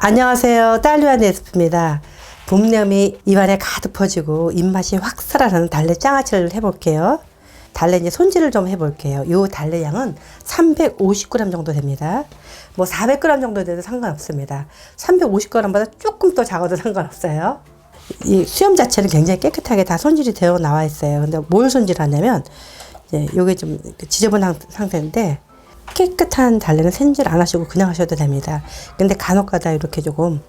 안녕하세요. 딸류한 레시피입니다. 봄냄이 입안에 가득 퍼지고 입맛이 확 살아나는 달래 장아찌를 해볼게요. 달래 이제 손질을 좀 해볼게요. 요 달래 양은 350g 정도 됩니다. 뭐 400g 정도 돼도 상관없습니다. 350g보다 조금 더 작아도 상관없어요. 이 수염 자체는 굉장히 깨끗하게 다 손질이 되어 나와 있어요. 근데 뭘 손질하냐면 이제 요게 좀 지저분한 상태인데 깨끗한 달래는 손질 안 하시고 그냥 하셔도 됩니다. 근데 간혹가다 이렇게 조금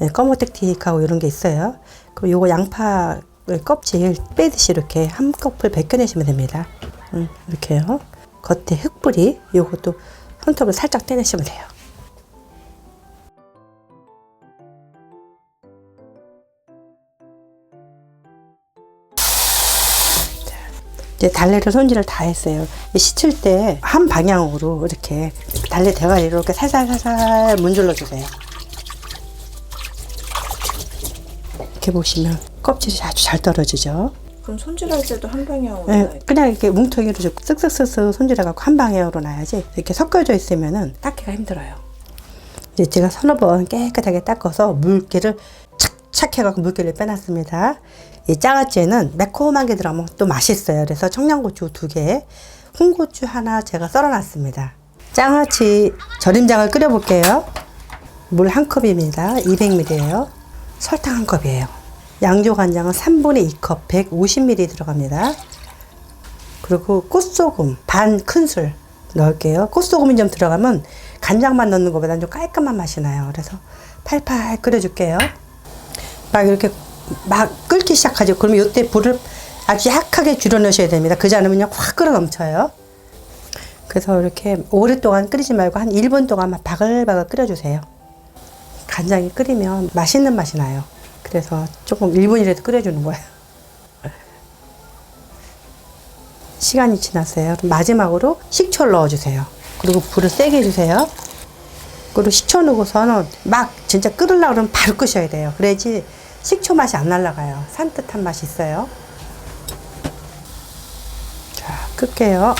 예, 검은택틱하고 이런 게 있어요. 그럼 요거 양파 껍질 빼듯이 이렇게 한꺼풀 벗겨내시면 됩니다. 음, 이렇게요. 겉에 흙뿌리 요것도 손톱을 살짝 떼내시면 돼요. 이제 달래를 손질을 다 했어요. 이 씻을 때 한 방향으로 이렇게 달래 대가리로 이렇게 살살살살 문질러 주세요. 이렇게 보시면 껍질이 아주 잘 떨어지죠. 그럼 손질할 때도 한 방향으로 네? 그냥 이렇게 뭉텅이로 좀 쓱쓱쓱쓱 손질해갖고 한 방향으로 놔야지 이렇게 섞여져 있으면은 닦기가 힘들어요. 이제 제가 서너 번 깨끗하게 닦아서 물기를 착착 해갖고 물기를 빼놨습니다. 이 장아찌에는 매콤한 게 들어가면 또 맛있어요. 그래서 청양고추 두 개, 홍고추 하나 제가 썰어놨습니다. 장아찌 절임장을 끓여볼게요. 물 한 컵입니다. 200ml예요. 설탕 한 컵이에요. 양조 간장은 3분의 2컵 150ml 들어갑니다. 그리고 꽃소금 반 큰술 넣을게요. 꽃소금이 좀 들어가면 간장만 넣는 것보다는 좀 깔끔한 맛이 나요. 그래서 팔팔 끓여줄게요. 막 이렇게 막 끓기 시작하죠. 그러면 이때 불을 아주 약하게 줄여 넣으셔야 됩니다. 그지 않으면 확 끓어 넘쳐요. 그래서 이렇게 오랫동안 끓이지 말고 한 1분 동안만 바글바글 끓여주세요. 간장이 끓이면 맛있는 맛이 나요. 그래서 조금 1분이라도 끓여주는 거예요. 시간이 지났어요. 마지막으로 식초를 넣어주세요. 그리고 불을 세게 해주세요. 그리고 식초 넣고서는 막 진짜 끓으려고 그러면 바로 끄셔야 돼요. 그래야지 식초 맛이 안 날라가요. 산뜻한 맛이 있어요. 자, 끌게요.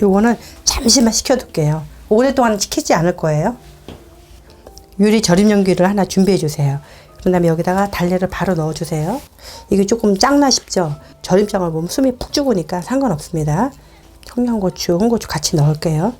요거는 잠시만 식혀둘게요. 오랫동안 식히지 않을 거예요. 유리 절임 용기를 하나 준비해 주세요. 그 다음에 여기다가 달래를 바로 넣어 주세요. 이게 조금 짱나 싶죠? 절임장을 보면 숨이 푹 죽으니까 상관없습니다. 청양고추, 홍고추 같이 넣을게요.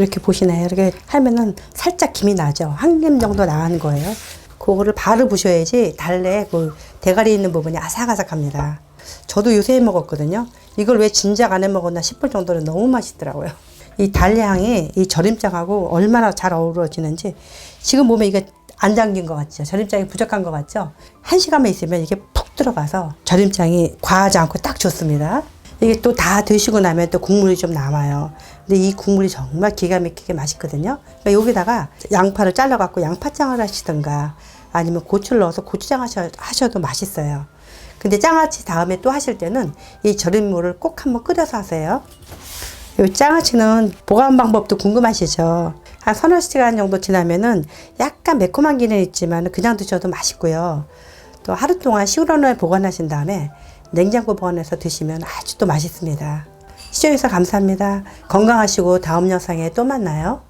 이렇게 보시나요? 이렇게 하면은 살짝 김이 나죠? 한 김 정도 나는 거예요. 그거를 바로 부셔야지 달래 그 대가리 있는 부분이 아삭아삭합니다. 저도 요새 해 먹었거든요. 이걸 왜 진작 안 해 먹었나 싶을 정도로 너무 맛있더라고요. 이 달래향이 이 절임장하고 얼마나 잘 어우러지는지 지금 보면 이게 안 잠긴 것 같죠? 절임장이 부족한 것 같죠? 한 시간만 있으면 이게 푹 들어가서 절임장이 과하지 않고 딱 좋습니다. 이게 또 다 드시고 나면 또 국물이 좀 남아요. 근데 이 국물이 정말 기가 막히게 맛있거든요. 그러니까 여기다가 양파를 잘라갖고 양파장을 하시든가 아니면 고추를 넣어서 고추장 하셔, 하셔도 맛있어요. 근데 장아찌 다음에 또 하실 때는 이 절임물을 꼭 한번 끓여서 하세요. 이 장아찌는 보관 방법도 궁금하시죠? 한 서너 시간 정도 지나면은 약간 매콤한 기는 있지만 그냥 드셔도 맛있고요. 또 하루 동안 시원하게 보관하신 다음에 냉장고 보관해서 드시면 아주 또 맛있습니다. 시청해주셔서 감사합니다. 건강하시고 다음 영상에 또 만나요.